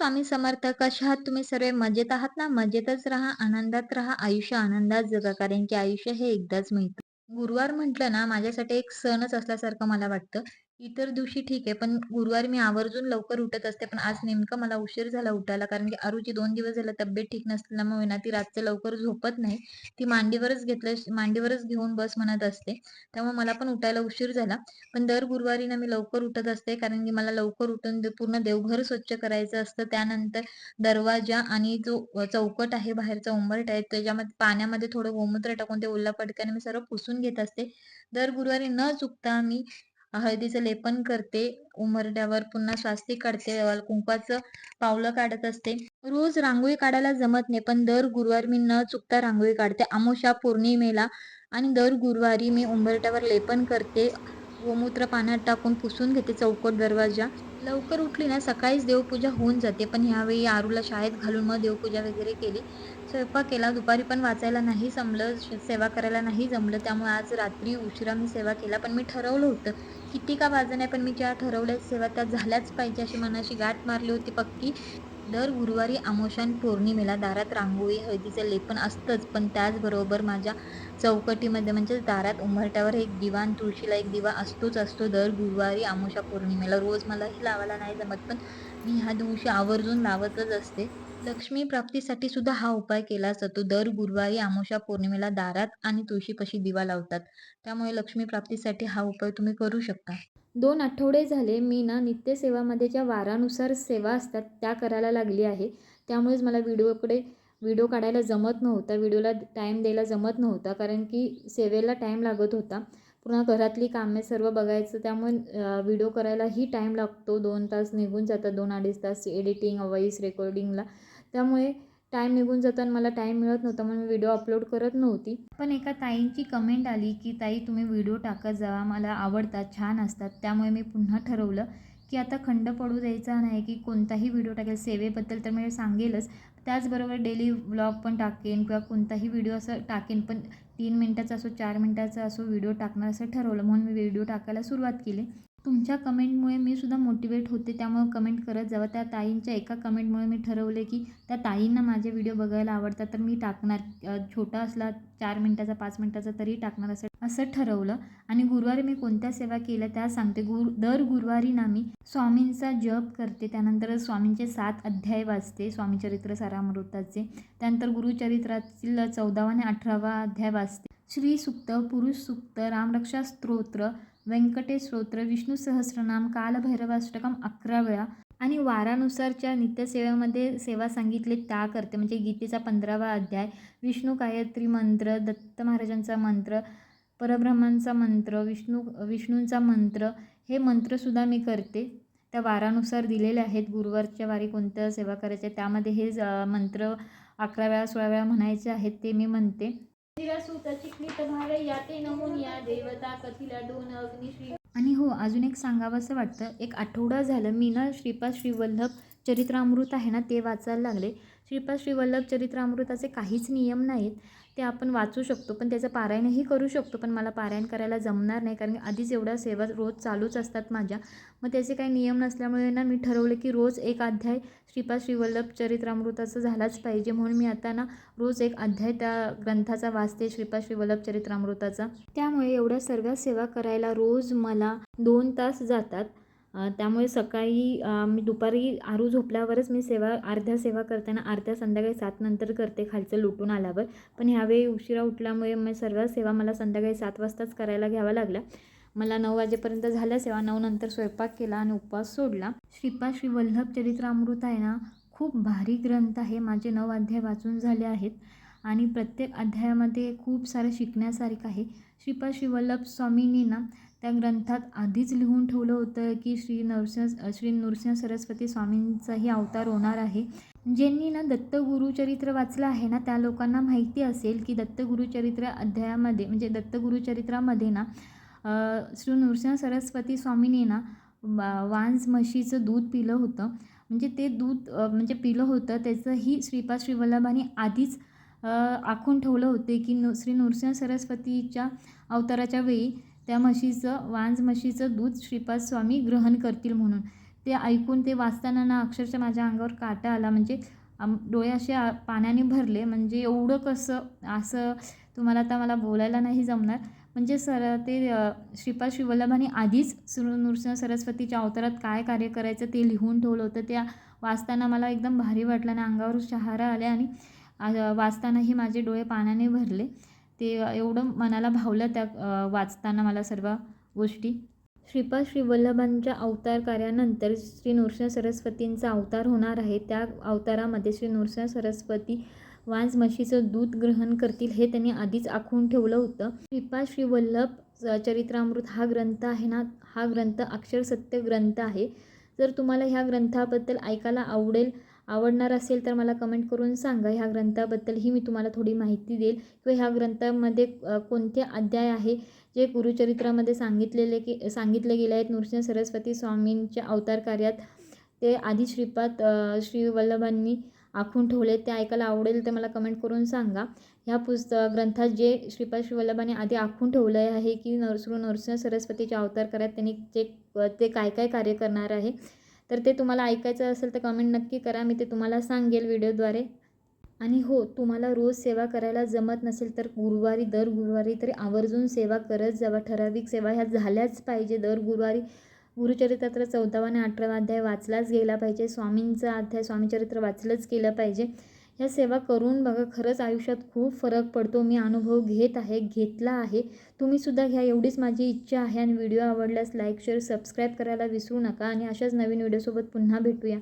स्वामी समर्थ कशा आहात तुम्ही सर्व मजेत आहात ना? मजेतच राहा आनंदात राहा आयुष्य आनंदात जगा कारण की आयुष्य हे एकदाच मिळतं. गुरुवार म्हटलं ना माझ्यासाठी एक सणच असल्यासारखं मला वाटतं. इतर दिवशी ठीक आहे पण गुरुवारी मी आवर्जून लवकर उठत असते पण आज नेमकं मला उशीर झाला उठायला कारण की अरुची दोन दिवस झालं तब्येत ठीक नसल्यामुळे ना ती रातचं लवकर झोपत नाही. ती मांडीवरच घेतल्या मांडीवरच घेऊन बस म्हणत असते. त्यामुळे मला पण उठायला उशीर झाला. पण दर गुरुवारी ना मी लवकर उठत असते कारण की मला लवकर उठून पूर्ण देवघर स्वच्छ करायचं असतं. त्यानंतर दरवाजा आणि जो चौकट आहे बाहेरचा उंबरट आहे त्याच्यामध्ये पाण्यामध्ये थोडं गोमूत्र टाकून ते ओला पटक्याने मी सर्व पुसून घेत असते. दर गुरुवारी न चुकता मी हळदीचं लेपन करते उमरड्यावर पुन्हा स्वास्तिक काढते कुंकवाचं पावलं काढत असते. रोज रांगोळी काढायला जमत नाही पण दर गुरुवारी मी न चुकता रांगोळी काढते. आमोशा पौर्णिमेला आणि दर गुरुवारी मी उंबरट्यावर लेपन करते. गोमूत्र पाण्यात टाकून पुसून घेते चौकट दरवाजा. लवकर उठली ना सकाळीच देवपूजा होऊन जाते. पण ह्यावेळी आरूला शाळेत घालून मग देवपूजा वगैरे केली. स्वयंपाक केला दुपारी पण वाचायला नाही जमलं सेवा करायला नाही जमलं. त्यामुळे आज रात्री उशिरा मी सेवा केला. पण मी ठरवलं होतं किती का वाजन आहे पण मी ज्या ठरवल्या सेवा त्या झाल्याच पाहिजे अशी मनाशी गाठ मारली होती पक्की. दर गुरुवारी आमोशान पौर्णिमेला दारात रांगोळी हळदीचं लेपन असतंच पण त्याचबरोबर माझ्या चौकटीमध्ये म्हणजे दारात उंबरट्यावर एक दिवा आणि तुळशीला एक दिवा असतोच असतो. दर गुरुवारी आमोशा पौर्णिमेला रोज मलाही लावायला नाही जमत पण मी ह्या दिवशी आवर्जून लावतच असते. लक्ष्मी प्राप्तीसाठी सुद्धा हा उपाय केला जातो. दर गुरुवारी आमोशा पौर्णिमेला दारात आणि तुळशीपाशी दिवा लावतात. त्यामुळे लक्ष्मी प्राप्तीसाठी हा उपाय तुम्ही करू शकता. दोन आठवडे झाले मी ना नित्यसेवामध्ये ज्या वारानुसार सेवा असतात त्या करायला लागली आहे. त्यामुळेच मला व्हिडिओकडे व्हिडिओ काढायला जमत नव्हता. व्हिडिओला टाईम द्यायला जमत नव्हता. कारण की सेवेला टाईम लागत होता. पुन्हा घरातली कामे सर्व बघायचं. त्यामुळे व्हिडिओ करायलाही टाईम लागतो. दोन तास निघून जातात. दोन अडीच तास एडिटिंग वॉईस रेकॉर्डिंगला. त्यामुळे टाईम निघून जाताना मला टाईम मिळत नव्हता म्हणून मी व्हिडिओ अपलोड करत नव्हती. पण एका ताईंची कमेंट आली की ताई तुम्ही व्हिडिओ टाकत जावा मला आवडतात छान असतात. त्यामुळे मी पुन्हा ठरवलं की आता खंड पडू द्यायचा नाही की कोणताही व्हिडिओ टाकेल सेवेबद्दल तर मी सांगेलच. त्याचबरोबर डेली व्लॉग पण टाकेन किंवा कोणताही व्हिडिओ असं टाकेन पण तीन मिनटाचा असो चार मिनटाचा असो व्हिडिओ टाकणार असं ठरवलं म्हणून मी व्हिडिओ टाकायला सुरुवात केली. तुमच्या कमेंटमुळे मी सुद्धा मोटिवेट होते त्यामुळे कमेंट करत जावं. त्या ताईंच्या एका कमेंटमुळे मी ठरवले की त्या ताईंना माझे व्हिडिओ बघायला आवडतात तर मी टाकणार. छोटा असला चार मिनटाचा पाच मिनटाचा तरी टाकणार असं असं ठरवलं. आणि गुरुवारी मी कोणत्या सेवा केल्या त्या सांगते. गुरु दर गुरुवारी ना मी स्वामींचा जप करते त्यानंतर स्वामींचे सात अध्याय वाचते स्वामीचरित्र सारामृताचे. त्यानंतर गुरुचरित्रातील चौदावा आणि अठरावा अध्याय वाचते. श्री सुक्त पुरुष सुक्त रामरक्षा स्तोत्र व्यंकटेश स्तोत्र विष्णू सहस्रनाम कालभैरवाष्टकम अकरा वेळा आणि वारानुसारच्या नित्यसेवेमध्ये सेवा सांगितले त्या करते. म्हणजे गीतेचा पंधरावा अध्याय विष्णू गायत्री मंत्र दत्त महाराजांचा मंत्र परब्रह्मांचा मंत्र विष्णू विष्णूंचा मंत्र हे मंत्रसुद्धा मी करते. त्या वारानुसार दिलेले आहेत. गुरुवारच्या वारी कोणत्या सेवा करायच्या त्यामध्ये हे मंत्र अकरा वेळा सोळा वेळा म्हणायचे आहेत ते मी म्हणते. आणि हो अजून एक सांगावं असं वाटतं. एक आठवडा झालं मी ना श्रीपाद श्रीवल्लभ चरित्रामृत आहे ना ते वाचायला लागले. श्रीपाद श्रीवल्लभ चरित्रामृताचे काहीच नियम नाहीत. ते आपण वाचू शकतो पण त्याचं पारायणही करू शकतो पण मला पारायण करायला जमणार नाही कारण आधीच एवढ्या सेवा रोज चालूच असतात माझ्या. मग त्याचे काही नियम नसल्यामुळे ना मी ठरवले की रोज एक अध्याय श्रीपाद श्रीवल्लभ चरित्रामृताचं झालाच पाहिजे. म्हणून मी आता ना रोज एक अध्याय त्या ग्रंथाचा वाचते श्रीपाद श्रीवल्लभ चरित्रामृताचा. त्यामुळे एवढ्या सर्व सेवा करायला रोज मला दोन तास जातात. त्यामुळे सकाळी मी दुपारी आरू झोपल्यावरच मी सेवा अर्ध्या सेवा करताना अर्ध्या संध्याकाळी सात नंतर करते खालचं लुटून आल्यावर. पण ह्यावेळी उशिरा उठल्यामुळे मग सर्व सेवा मला संध्याकाळी सात वाजताच करायला घ्यावा लागल्या. मला नऊ वाजेपर्यंत झाल्या सेवा नऊ नंतर स्वयंपाक केला आणि उपवास सोडला. श्रीपाद श्री वल्लभ चरित्रामृत आहे ना खूप भारी ग्रंथ आहे. माझे नऊ अध्याय वाचून झाले आहेत आणि प्रत्येक अध्यायामध्ये खूप सारं शिकण्यासारखं आहे. श्रीपाद श्रीवल्लभ स्वामींनी ना त्या ग्रंथात आधीच लिहून ठेवलं होतं की श्री नरसिंह श्री नृसिंह सरस्वती स्वामींचाही अवतार होणार आहे. ज्यांनी ना दत्त गुरुचरित्र वाचलं आहे ना त्या लोकांना माहिती असेल की दत्त गुरुचरित्र अध्यायामध्ये म्हणजे दत्त गुरुचरित्रामध्ये ना श्री नृसिंह सरस्वती स्वामींनी ना वांज म्हशीचं दूध पिलं होतं. म्हणजे ते दूध म्हणजे पिलं होतं त्याचंही श्रीपाद श्रीवल्लभाने आधीच आखून ठेवलं होते की नु श्री नृसिंह सरस्वतीच्या अवताराच्या वेळी त्या म्हशीचं वांज म्हशीचं दूध श्रीपाद स्वामी ग्रहण करतील म्हणून. ते ऐकून ते वाचताना ना अक्षरशः माझ्या अंगावर काटा आला. म्हणजे आम डोळे असे पाण्याने भरले. म्हणजे एवढं कसं असं तुम्हाला आता मला बोलायला नाही जमणार. म्हणजे सर ते श्रीपाद श्रीवल्लभांनी आधीच श्री नृसिंह सरस्वतीच्या अवतारात काय कार्य करायचं ते लिहून ठेवलं होतं. त्या वाचताना मला एकदम भारी वाटलं आणि अंगावर शहारा आल्या आणि वाचतानाही माझे डोळे पाण्याने भरले. ते एवढं मनाला भावलं त्या वाचताना मला सर्व गोष्टी. श्रीपाद श्री वल्लभांच्या अवतार कार्यानंतर श्री नृसिंह सरस्वतींचा अवतार होणार आहे. त्या अवतारामध्ये श्री नृसिंह सरस्वती वांस म्हशीचं दूध ग्रहण करतील हे त्यांनी आधीच आखून ठेवलं होतं. श्रीपाद श्री वल्लभ चरित्रामृत हा ग्रंथ आहे ना हा ग्रंथ अक्षर सत्य ग्रंथ आहे. जर तुम्हाला ह्या ग्रंथाबद्दल ऐकायला आवडेल आवडणार असेल तर मला कमेंट करून सांगा. ह्या ग्रंथाबद्दलही मी तुम्हाला थोडी माहिती देईल. किंवा ह्या ग्रंथामध्ये कोणते अध्याय आहे? जे गुरुचरित्रामध्ये सांगितलेले की सांगितले गेले आहेत. नृसिंह सरस्वती स्वामींच्या अवतार कार्यात ते आधी श्रीपाद श्री वल्लभांनी आखून ठेवले. ते ऐकायला आवडेल तर मला कमेंट करून सांगा. ह्या पुस्तक ग्रंथात जे श्रीपाद श्री वल्लभांनी आधी आखून ठेवलं आहे की नरसृ नरसिंह सरस्वतीच्या अवतार कार्यात त्यांनी जे ते काय काय कार्य करणार आहे? तर ते तुम्हाला ऐकायचं असेल तर कमेंट नक्की करा. मी ते तुम्हाला सांगेल व्हिडिओद्वारे. आणि हो तुम्हाला रोज सेवा करायला जमत नसेल तर गुरुवारी दर गुरुवारी तरी आवर्जून सेवा करत जावा. ठराविक सेवा ह्या झाल्याच पाहिजे. दर गुरुवारी गुरुचरित्राचा चौदावा आणि अठरावा अध्याय वाचलाच गेला पाहिजे. स्वामींचा अध्याय स्वामीचरित्र वाचलंच केलं पाहिजे. ह्या सेवा करून बघा खरंच आयुष्यात खूप फरक पडतो. मी अनुभव घेत आहे घेतला आहे. तुम्हीसुद्धा घ्या एवढीच माझी इच्छा आहे आणि व्हिडिओ आवडल्यास लाईक शेअर सबस्क्राईब करायला विसरू नका. आणि अशाच नवीन व्हिडिओसोबत पुन्हा भेटूया.